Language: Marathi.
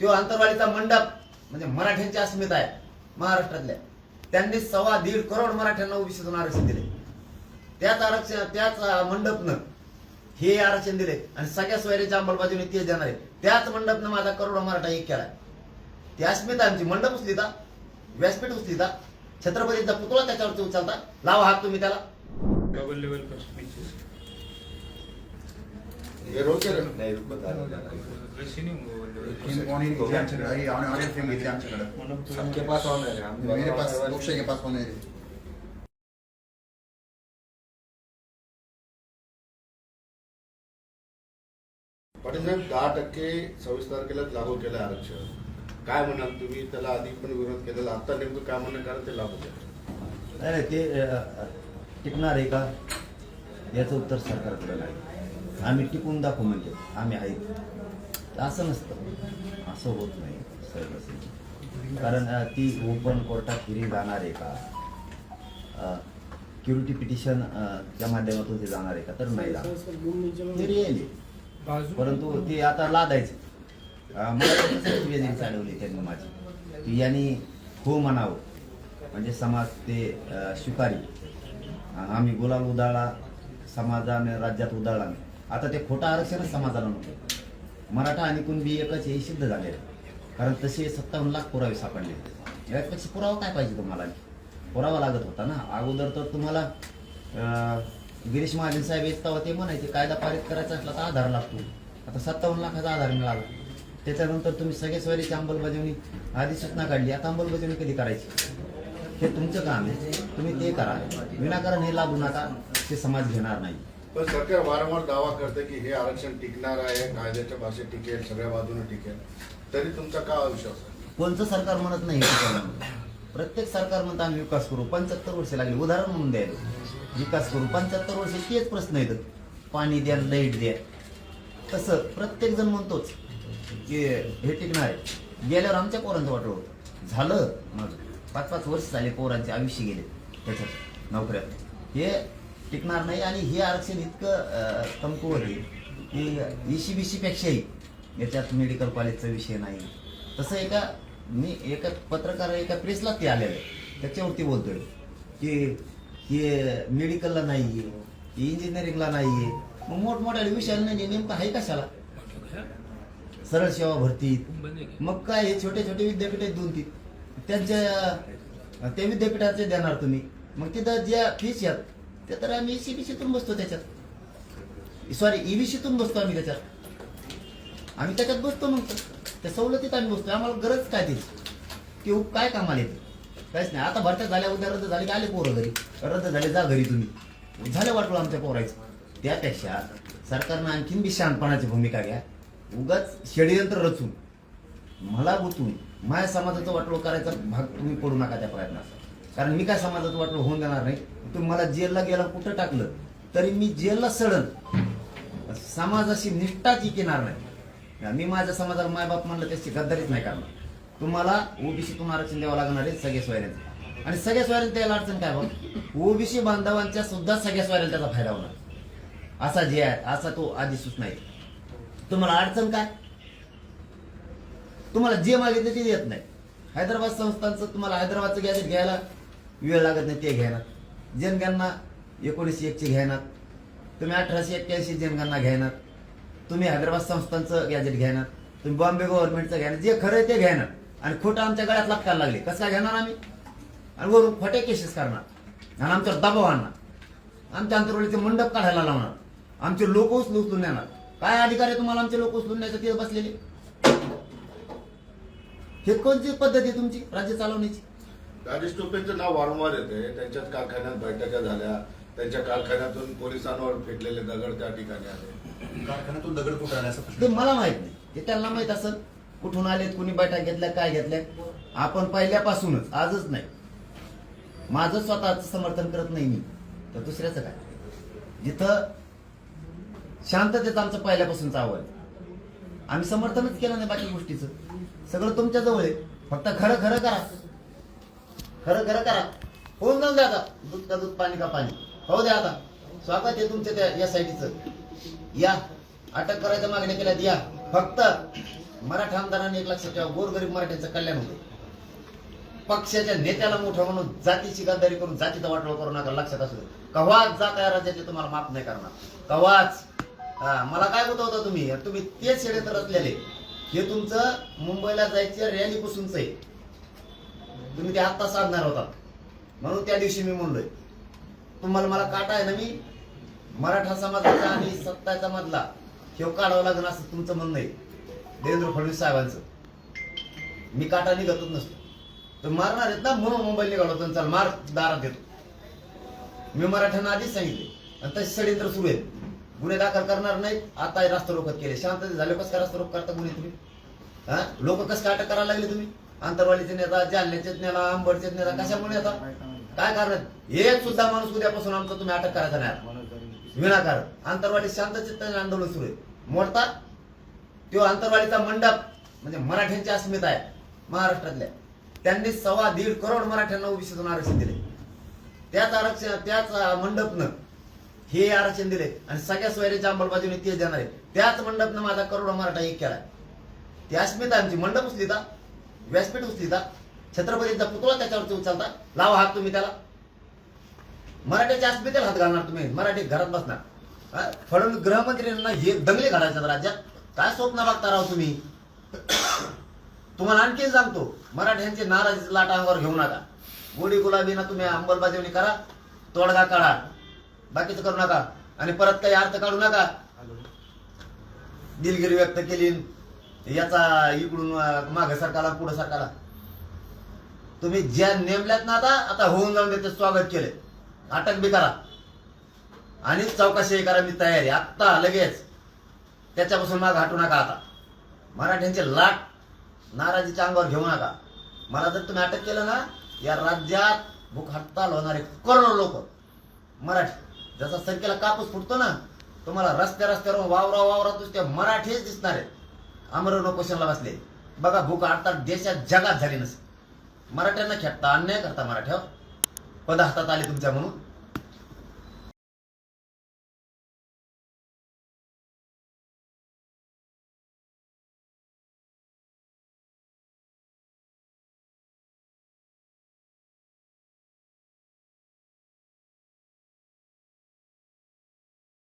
तो अंतरवाडीचा मंडप म्हणजे मराठ्यांची अस्मिता आहे महाराष्ट्रातल्या त्यांनी सव्वा दीड करोड मराठ्यांना ओबीसीतून आरक्षण दिले. त्याच आरक्षण त्याच मंडपनं हे आरक्षण दिले आणि सगळ्या सोयऱ्याच्या अंमलबाजीने तेच देणार. आहे त्याच मंडपनं माझा करोड मराठा एक केला ती अस्मिता आमची. मंडप उचलीता व्यासपीठ उचलीता छत्रपतीचा पुतळा त्याच्यावरती उचलता. लावा हात तुम्ही त्याला. सबके पास ऑनर है मेरे पास के पास पाटील साहेब दहा टक्के सव्वीस तारखेला लागू केलं आरक्षण. काय म्हणाल तुम्ही? त्याला आधी पण विरोध केलेला. आता नेमकं काय म्हणणं कारण ते लागू केलं नाही ते टिकणार आहे का? याचं उत्तर सरकारकडे नाही. आम्ही टिकून दाखवू म्हणजे आम्ही आहेत. असं नसतं. असं होत नाही सर्व कारण ती ओपन कोर्टात हिरी जाणार आहे का? क्युरिटी पिटिशन च्या माध्यमातून ते जाणार आहे का? तर नाही जाणार. परंतु ते आता लादायचं. मला चालवली त्यांनी माझी. की यांनी हो म्हणावं. म्हणजे समाज ते स्वीकारी. आम्ही गुलाल उदाळा समाजाने राज्यात उदाळला नाही. आता ते खोटं आरक्षणच समाजाला नव्हतं. मराठा आणि कुणबी एकच हे सिद्ध झाले कारण तसे सत्तावन्न लाख पुरावे सापडले यापेक्षा पुरावा काय पाहिजे तुम्हाला? पुरावा लागत होता ना. अगोदर तर तुम्हाला गिरीश महाजन साहेब येत तेव्हा ते म्हणायचे कायदा पारित करायचा असला तर आधार लागतो. आता सत्तावन्न लाखाचा आधार मिळाला. त्याच्यानंतर तुम्ही सगळे स्वरीची अंमलबजावणी आधी सूचना काढली. आता अंमलबजावणी कधी करायची? हे तुमचं काम आहे. तुम्ही ते करा. विनाकारण हे लागू नका. ते समाज घेणार नाही. पण सरकार वारंवार दावा करते की हे आरक्षण टिकणार आहे कायद्याच्या भाषेत टिकेल सगळ्या बाजूने टिकेल. तरी तुमचा का अविश्वास आहे कोणतं सरकार म्हणत नाही प्रत्येक सरकार म्हणतं आम्ही विकास करू पंच्याहत्तर वर्ष लागली. उदाहरण म्हणून द्यायला. विकास करू पंच्याहत्तर वर्ष तेच प्रश्न येतात. पाणी द्या लाइट द्या. तसं प्रत्येक जण म्हणतोच की हे टिकणार आहे. गेल्यावर आमच्या पोरांचं वाटलं होतं. झालं मग पाच पाच वर्ष झाले पोरांचे आयुष्य गेले त्याच्यात नोकऱ्यात. हे टिकणार नाही आणि हे आरक्षण इतकं कमकुवत आहे की इशी बीशीपेक्षाही याच्यात मेडिकल कॉलेजचा विषय नाही. तसं एका मी एका पत्रकार एका प्रेसला ते आलेलं. आहे त्याच्यावरती बोलतोय की हे मेडिकलला नाही आहे इंजिनिअरिंगला नाही आहे मग मोठमोठ्या विषयाला नाही म्हणजे नेमकं आहे कशाला? सरळ सेवा भरतीत मग काय हे छोटे छोटे विद्यापीठ आहेत दोन तीन त्यांच्या त्या विद्यापीठाचे देणार तुम्ही. मग तिथं ज्या फीस आहेत त्या तर आम्ही सीबीसीतून बसतो त्याच्यात. सॉरी ईबीसीतून बसतो आम्ही त्याच्यात. आम्ही त्याच्यात बसतो मग. त्या सवलतीत आम्ही बसतो आम्हाला गरज काय त्याची की काय कामाला येते? काहीच नाही. आता भरत्या झाल्या उद्या रद्द झाले की आले पोरं घरी. रद्द झाले जा घरी तुम्ही. झालं वाटलं आमच्या पोरायचं. त्यापेक्षा सरकारनं आणखीन बी शहाणपणाची भूमिका घ्या. उगाच षडयंत्र रचून मला गुतून माझ्या समाजाचं वाटलो करायचा भाग तुम्ही पडू नका त्या प्रयत्नाचा. कारण मी काय समाजात वाटलं होऊन देणार नाही. तुम्ही मला जेलला गेला कुठं टाकलं? तरी मी जेलला सडन. समाजाशी निष्ठाच किनार नाही. मी माझ्या समाजाला मायबाप म्हणलं त्याची गद्दारीच नाही करणार. तुम्हाला ओबीसीतून आरक्षण द्यावं लागणार आहे सगळ्या सोयऱ्यांचं. आणि सगळ्या सोयऱ्यांना त्याला अडचण काय बघ ओबीसी बांधवांच्या सुद्धा सगळ्या सोयऱ्याला त्याचा फायदा होणार. असा जे आहे असा तो आधी सूचना आहे. तुम्हाला अडचण काय? तुम्हाला जे मागितलं ते देत नाही. हैदराबाद संस्थांचं तुम्हाला हैदराबादचं गॅजेट घ्यायला वेळ लागत नाही ते घेणार जनगणना एकोणीसशे एकची घ्यायनात तुम्ही अठराशे एक्क्याऐंशी जनगणना घेणार. तुम्ही हैदराबाद संस्थांचं गॅजेट घ्यायनात तुम्ही बॉम्बे गव्हर्नमेंटचं घ्यायना जे खरं आहे ते घेणार. आणि खोटं आमच्या गळ्यात लागताना लागले. कसं काय घेणार आम्ही? आणि वरून खोटे केसेस करणार. आणि आमच्यावर दबाव आणणार. आमच्या अंतरवलीचे मंडप काढायला लावणार. आमचे लोक उचलून उचलून नेणार. काय अधिकार आहे तुम्हाला आमचे लोक उचलून न्यायचं? ते बसलेले. हे कोणती पद्धत आहे तुमची? राज्य चालवण्याची? राजेश टोपेंचं नाव वारंवार येते त्यांच्याच कारखान्यात बैठका झाल्या. त्यांच्या कारखान्यातून पोलिसांवर फेकलेले दगड त्या ठिकाणी आले. कारखान्यातून दगड कुठं आला असा ते मला माहीत नाही. ते त्यांना माहीत असेल. कुठून आलेत कुणी बैठक घेतल्या काय घेतल्या. आपण पहिल्यापासूनच आजच नाही. माझं स्वतःच समर्थन करत नाही मी. तर दुसऱ्याचं काय? जिथं शांततेत आमचं पहिल्यापासूनच आवड आम्ही समर्थनच केलं नाही बाकी गोष्टीचं. सगळं तुमच्या जवळ आहे. फक्त खरं खरं करा. खरं खरं करा. होऊन जाऊन द्या आता. दूध का दूध पाणी का पाणी. हो द्या आता. स्वागत आहे तुमच्या त्या या साईडचं या. अटक करायच्या मागण्या केल्यात. या. फक्त मराठा आमदारांनी एक लक्षात ठेवा. गोरगरीब मराठ्यांचं कल्याण होते. पक्षाच्या नेत्याला मोठं म्हणून जातीची गद्दारी करून जातीचा वाटोळ करू नका. लक्षात असू दे कव्हाच जात या राज्यातले तुम्हाला माफ नाही करणार. कव्हाच हा, मला काय होता तुम्ही? तुम्ही तेच षडयंत्र रचलेले हे तुमचं मुंबईला जायचं रॅली पुसूनच आहे. तुम्ही ते आत्ता साधणार होता म्हणून त्या दिवशी मी म्हणलोय तुम्हाला मला काटा आहे ना मी? मराठा समाजाचा आणि सत्ताचा मधला हे काढावं लागेल असं तुमचं म्हणणं आहे. देवेंद्र फडणवीस साहेबांचं. मी काटा निघतच नसतो. तर मारणार आहेत ना म्हणून मुंबईला निघालो होतो चल मार दारात देतो मी मराठ्यांना आधीच सांगितले. आणि तसे षडयंत्र सुरू आहेत. गुन्हे दाखल करणार नाहीत. आता रास्ता रोखत केले. शांतते झाले कसं काय रास्ता रोख करता गुन्हे तुम्ही? हा? लोक कसं काय अटक करायला लागले तुम्ही? आंतरवालीचे नेता जालन्याचे नेता अंबडचे नेता कशामुळे येतात? काय कारण? एक सुद्धा माणूस उद्यापासून आमचा तुम्ही अटक करायचा नाही. आता. विनाकारण आंतरवाडी शांतचित्ताने आंदोलन सुरू आहे. मोडता? तो आंतरवाडीचा मंडप म्हणजे मराठ्यांची अस्मिता आहे महाराष्ट्रातल्या. त्यांनी सव्वा दीड करोड मराठ्यांना ओबीसीतून आरक्षण दिले. त्याच आरक्षण त्याच मंडपनं हे आरक्षण दिले. आणि सगळ्या सोयऱ्याच्या अंमलबजावणी तेच देणार आहे. त्याच मंडपनं माझा करोड मराठा एक केलाय. ती अस्मिता आमची. मंडप उचली व्यासपीठ उचलिता छत्रपतींचा पुतळा त्याच्यावरती उचलता. लावा हात तुम्ही त्याला. मराठ्याच्या अस्मितेला हात घालणार तुम्ही. मराठी घरात बसणार. फडण फडणवीस गृहमंत्र्यांना हे दंगले घालायच्यात राज्यात काय स्वप्न बघता राव तुम्ही? तुम्हाला आणखी सांगतो. मराठ्यांचे नाराज लाटा अंगावर घेऊ नका. गोडी गुलाबीना तुम्ही अंमलबजावणी करा. तोडगा काढा. बाकीचं करू नका. आणि परत काही अर्थ काढू नका. दिलगिरी व्यक्त केली. याचा इकडून माग सरकारला पुढे सरकारला तुम्ही ज्या नेमल्यात ना आता आता होऊन जाऊन त्याचं स्वागत केले अटक बी करा. आणि चौकशी करा मी तयारी. आत्ता लगेच. त्याच्यापासून माग हटू नका आता. मराठ्यांचे लाट नाराजीच्या अंगावर घेऊ नका. मला जर तुम्ही अटक केलं ना या राज्यात भूक हडताल होणारे करोडो लोक. मराठी. जसा संख्येला कापूस फुटतो ना तुम्हाला रस्त्या रस्त्यावर वावरा वावरा दुसऱ्या मराठीच दिसणार आहे अमरनो उपोषणाला बसले. बघा भूक हडताल देशात जगात झाली नसेल. मराठ्यांना खेळता अन्याय करता मराठ्यावर. पद हातात आले तुमच्या म्हणून.